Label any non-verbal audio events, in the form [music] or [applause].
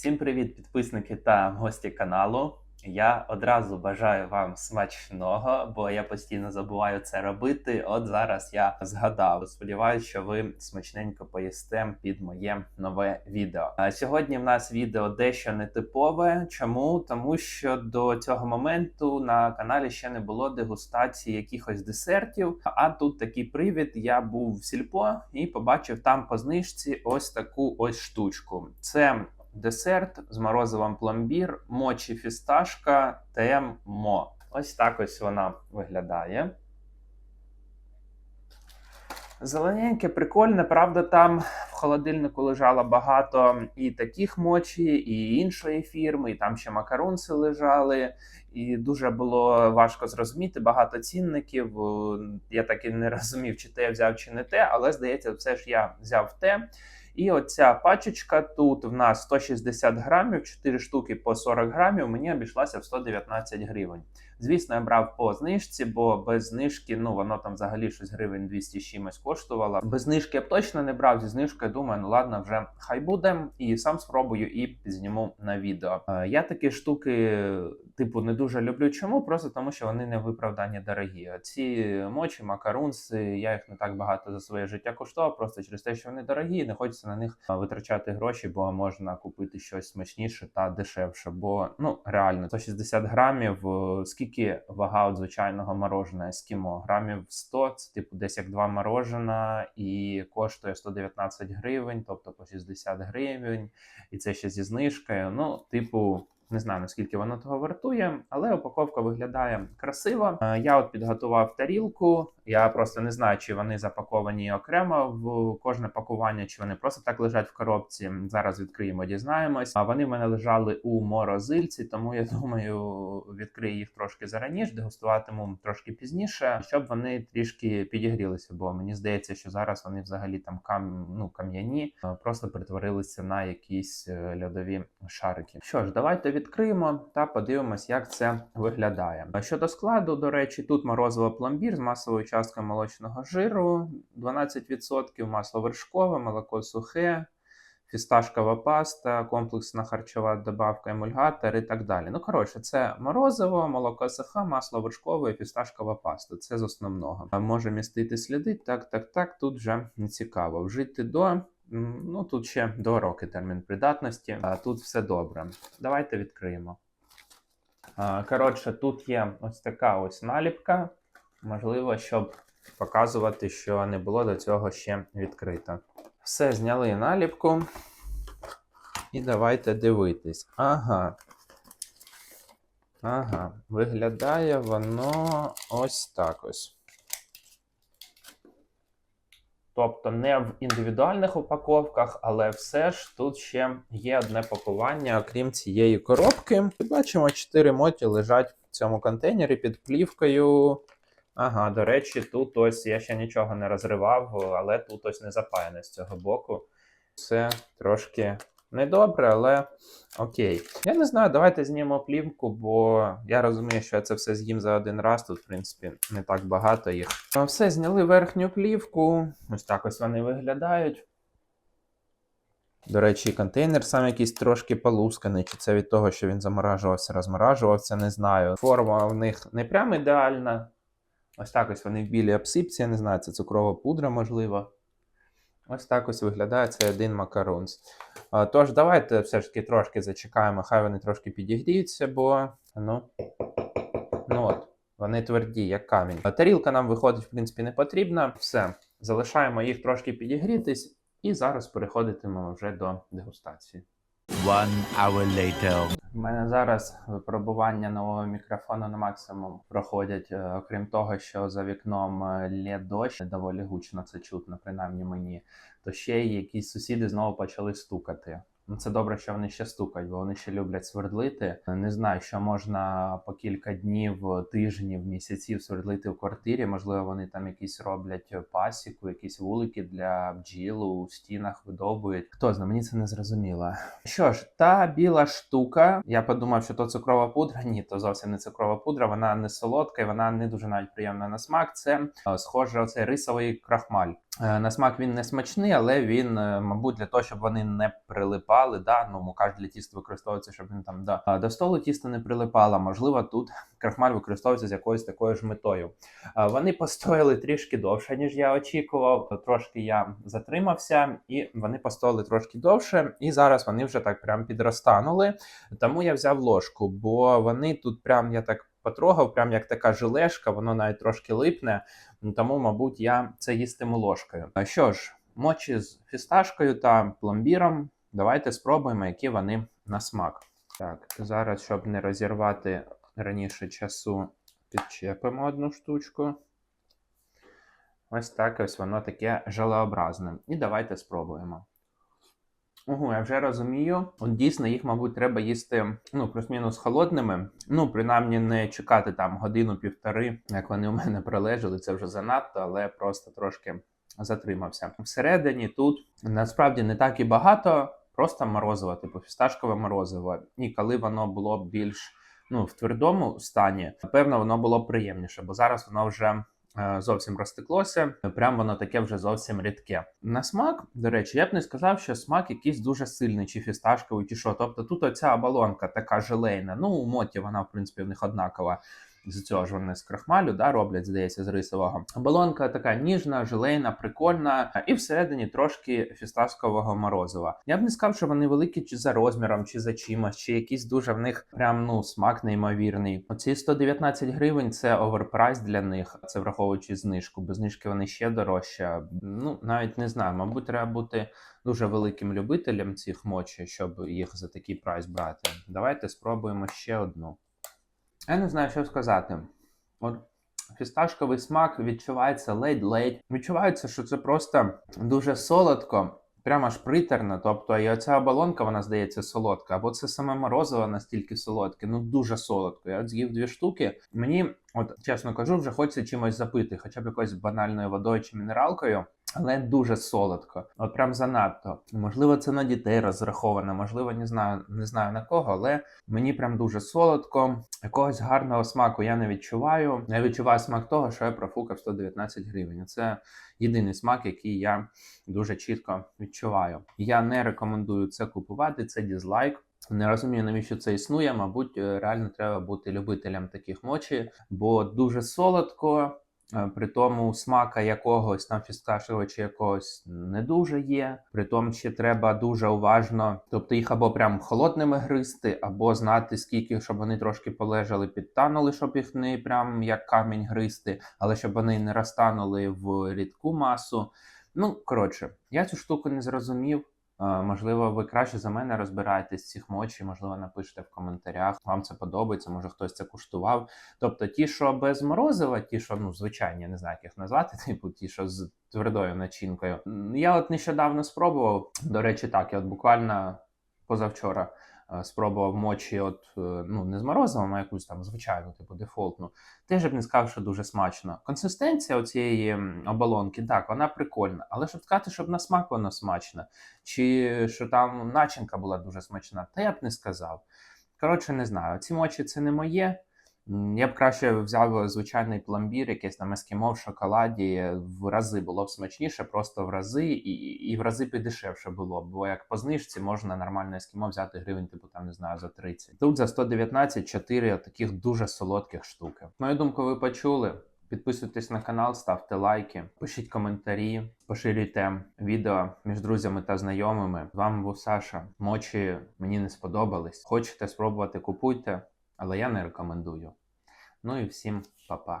Всім привіт, підписники та гості каналу. Я одразу бажаю вам смачного, бо я постійно забуваю це робити. От зараз я згадав. Сподіваюсь, що ви смачненько поїсте під моє нове відео. А сьогодні в нас відео дещо нетипове. Чому? Тому що до цього моменту на каналі ще не було дегустації якихось десертів. А тут такий привід. Я був в сільпо і побачив там по знижці ось таку ось штучку. Це десерт з морозивом пломбір, мочі фісташка ТМО. Ось так ось вона виглядає. Зелененьке, прикольне, правда, там в холодильнику лежало багато і таких мочі, і іншої фірми, і там ще макарунси лежали, і дуже було важко зрозуміти багато цінників. Е, Я так і не [laughs] розумів, чи те я взяв, чи не те, але здається, все ж я взяв те. І оця пачечка тут в нас 160 грамів, 4 штуки по 40 грамів, мені обійшлася в 119 гривень. Звісно, я брав по знижці, бо без знижки, ну воно там взагалі щось гривень 200 чимось коштувало. Без знижки я б точно не брав. Зі знижкою думаю, ну ладно, вже хай буде. І сам спробую і зніму на відео. Е, Я такі штуки, типу, не дуже люблю. Чому? Просто тому, що вони не виправдані дорогі. Ці мочі, макарунси, я їх не так багато за своє життя коштував, просто через те, що вони дорогі, і не хочеться на них е, витрачати гроші, бо можна купити щось смачніше та дешевше. Бо ну реально 160 грамів. е, Скільки вага от звичайного мороженого ескімо? Грамів 100, це типу десь як два морожена, і коштує 119 гривень, тобто по 60 гривень, і це ще зі знижкою. Ну, типу. Не знаю наскільки воно того вартує, але упаковка виглядає красиво. Е, Я от підготував тарілку. Я просто не знаю, чи вони запаковані окремо в кожне пакування, чи вони просто так лежать в коробці. Зараз відкриємо, дізнаємось. А вони в мене лежали у морозильці, тому я [laughs] думаю, відкрию їх трошки зараніше, дегустуватиму трошки пізніше, щоб вони трішки підігрілися. Бо мені здається, що зараз вони взагалі там кам... ну, кам'яні, просто перетворилися на якісь е, льодові шарики. Що ж, давайте відкриємо та подивимось, як це виглядає. Щодо складу, до речі, тут морозиво пломбір з масовою часткою молочного жиру, 12%, масло вершкове, молоко сухе. Фісташкова паста, комплексна харчова добавка, емульгатор і так далі. Ну, коротше, це морозиво, молоко сухе, масло вершкове і фісташкова паста. Це з основного. Може містити сліди. Так, так, так. Тут вже не цікаво. Вжити до. Ну, тут ще до роки термін придатності, а тут все добре. Давайте відкриємо. Коротше, тут є ось така ось наліпка. Можливо, щоб показувати, що не було до цього ще відкрито. Все, зняли наліпку. І давайте дивитись. Ага. Ага, виглядає воно ось так ось. Тобто не в індивідуальних упаковках, але все ж тут ще є одне пакування, окрім цієї коробки. Бачимо, 4 моті лежать в цьому контейнері під плівкою. Ага, до речі, тут ось я ще нічого не розривав, але тут ось не запаяне з цього боку. Це трошки недобре, але окей. Я не знаю, давайте знімемо плівку, бо я розумію, що я це все з'їм за один раз. Тут, в принципі, не так багато їх. Ну, Все, зняли верхню плівку. Ось так ось вони виглядають. До речі, контейнер сам якийсь трошки полусканий, чи це від того, що він заморажувався, розморажувався, не знаю. Форма в них не прям ідеальна. Ось так ось вони в білій обсипці, я не знаю, це цукрова пудра, можливо. Ось так ось виглядає цей один макарунс. Тож, давайте все ж таки трошки зачекаємо, хай вони трошки підігріються, бо ну, ну от, вони тверді, як камінь. Тарілка нам виходить, в принципі, не потрібна. Все, залишаємо їх трошки підігрітись, і зараз переходитимемо вже до дегустації. One hour later. У мене зараз випробування нового мікрофону на максимум проходять. е, Окрім того, що за вікном е, лє дощ, доволі гучно це чутно, принаймні мені. То ще й якісь сусіди знову почали стукати. Ну це добре, що вони ще стукають, бо вони ще люблять свердлити. Не знаю, що можна по кілька днів, тижнів, місяців свердлити в квартирі. Можливо, вони там якісь роблять пасіку, якісь вулики для бджіл у стінах видобують. Хто знає, мені це не зрозуміло. Що ж, та біла штука. Я подумав, що то цукрова пудра. Ні, то зовсім не цукрова пудра. Вона не солодка, і вона не дуже навіть приємна на смак. Це е, схоже, оцей рисовий крахмаль. Е, На смак він не смачний, але він, е, мабуть, для того, щоб вони не прилипали. Прилипали. Да? Ну, мука ж для тіста використовується, щоб він там до, до столу тісто не прилипало. Можливо, тут крахмаль використовується з якоюсь такою ж метою. Вони постояли трішки довше, ніж я очікував. Трошки я затримався, і вони постояли трошки довше. І зараз вони вже так прям підростанули. Тому я взяв ложку, бо вони тут прям я так потрогав, прям як така жилешка, воно навіть трошки липне. Тому, мабуть, я це їстиму ложкою. А що ж, мочі з фісташкою та пломбіром. Давайте спробуємо, які вони на смак. Так, зараз, щоб не розірвати раніше часу, підчепимо одну штучку. Ось так ось воно таке желеобразне. І давайте спробуємо. Ого, я вже розумію. От дійсно їх, мабуть, треба їсти ну, плюс-мінус холодними. Ну, принаймні, не чекати там годину-півтори, як вони у мене пролежали. Це вже занадто, але просто трошки затримався. Всередині тут насправді не так і багато, просто морозиво, типу фісташкове морозиво. І коли воно було більш ну, в твердому стані, напевно, воно було приємніше, бо зараз воно вже е, зовсім розтеклося. Прям воно таке вже зовсім рідке. На смак, до речі, я б не сказав, що смак якийсь дуже сильний, чи фісташковий, чи що. Тобто тут оця оболонка така желейна. Ну, у моті вона, в принципі, в них однакова. З цього ж вони з крахмалю да, роблять, здається, з рисового. Оболонка така ніжна, желейна, прикольна, і всередині трошки фісташкового морозива. Я б не сказав, що вони великі чи за розміром, чи за чимось, чи якийсь дуже в них прям ну смак неймовірний. Оці 119 гривень це оверпрайс для них. Це враховуючи знижку. Без знижки вони ще дорожче. Ну навіть не знаю. Мабуть, треба бути дуже великим любителем цих мочі, щоб їх за такий прайс брати. Давайте спробуємо ще одну. Я не знаю, що сказати. От фісташковий смак відчувається ледь-ледь. Відчувається, що це просто дуже солодко, прямо аж притерно. Тобто, і оця оболонка, вона здається солодка, або це саме морозиво настільки солодке, ну дуже солодко. Я от з'їв дві штуки. Мені, от чесно кажу, вже хочеться чимось запити, хоча б якоюсь банальною водою чи мінералкою. Але дуже солодко, от прям занадто. Можливо, це на дітей розраховано, можливо, не знаю, не знаю на кого, але мені прям дуже солодко. Якогось гарного смаку я не відчуваю. Я відчуваю смак того, що я профукав 119 гривень. Це єдиний смак, який я дуже чітко відчуваю. Я не рекомендую це купувати. Це дізлайк. Не розумію, навіщо це існує. Мабуть, реально треба бути любителем таких мочі, бо дуже солодко. Е, При тому смака якогось там фісташевого чи якогось не дуже є. При тому ще треба дуже уважно, тобто їх або прям холодними гризти, або знати скільки, щоб вони трошки полежали, підтанули, щоб їх не прям як камінь гризти, але щоб вони не розтанули в рідку масу. Ну коротше, я цю штуку не зрозумів. Е, Можливо, ви краще за мене розбираєтесь цих мочі, можливо, напишете в коментарях. Вам це подобається, може хтось це куштував. Тобто, ті, що без морозива, ті, що ну звичайні, не знаю, як їх назвати, [laughs] типу ті, що з твердою начинкою. Я от нещодавно спробував. До речі, так, я от буквально позавчора спробував мочі, от е, ну не з морозивом, а якусь там звичайну, типу дефолтну. Теж б не сказав, що дуже смачно. Консистенція цієї оболонки, так, вона прикольна, але щоб сказати, щоб на смак вона смачна, чи що там начинка була дуже смачна, та я б не сказав. Коротше, не знаю. Ці мочі це не моє. Я б краще взяв звичайний пломбір, якийсь там ескімо в шоколаді. В рази було б смачніше, просто в рази, і, і в рази підешевше було б. Бо як по знижці можна нормальне ескімо взяти гривень, типу там не знаю, за 30. Тут за 119 4 таких дуже солодких штуки. Мою думку, ви почули. Підписуйтесь на канал, ставте лайки, пишіть коментарі, поширюйте відео між друзями та знайомими. З вами був Саша. Мочі мені не сподобались. Хочете спробувати, купуйте, але я не рекомендую. Ну і всім па-па.